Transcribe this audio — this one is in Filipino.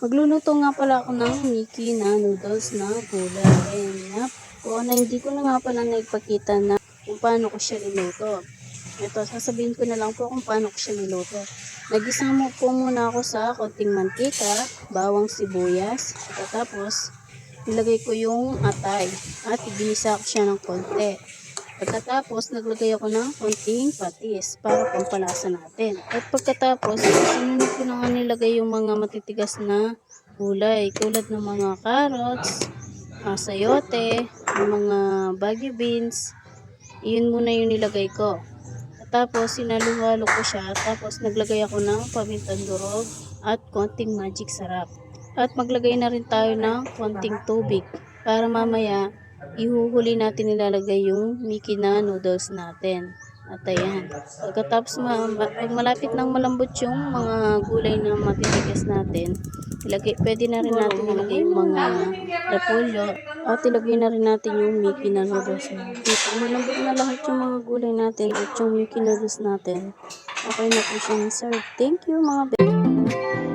Magluluto nga pala ako ng Mickey na noodles na gulay. Ayan nga po na hindi ko na nga pala naipakita na kung paano ko siya niluto. Ito, sasabihin ko na lang po kung paano ko siya niluto. Nagisa po muna ako sa konting mantika, bawang sibuyas, tapos nilagay ko yung atay at ginisa ko siya ng konti. Pagkatapos, naglagay ako ng konting patis para pampalasa natin. At pagkatapos, sinunod ko na nga nilagay yung mga matitigas na gulay tulad ng mga carrots, uh, sayote, mga bagyo beans. Iyon muna yung nilagay ko. Tapos, sinaluhalo ko siya. Tapos, naglagay ako ng pamintang durog at konting magic sarap. At maglagay na rin tayo ng konting tubig para mamaya ihuhuli natin nilalagay yung Mickey na noodles natin. At ayan. Pagkatapos ma pag malapit nang malambot yung mga gulay na matitigas natin, ilagay, pwede na rin natin ilagay yung mga repolyo at ilagay na rin natin yung Mickey na noodles natin. Pag malambot na lahat yung mga gulay natin at yung Mickey noodles natin, okay na po siyang serve. Thank you mga be-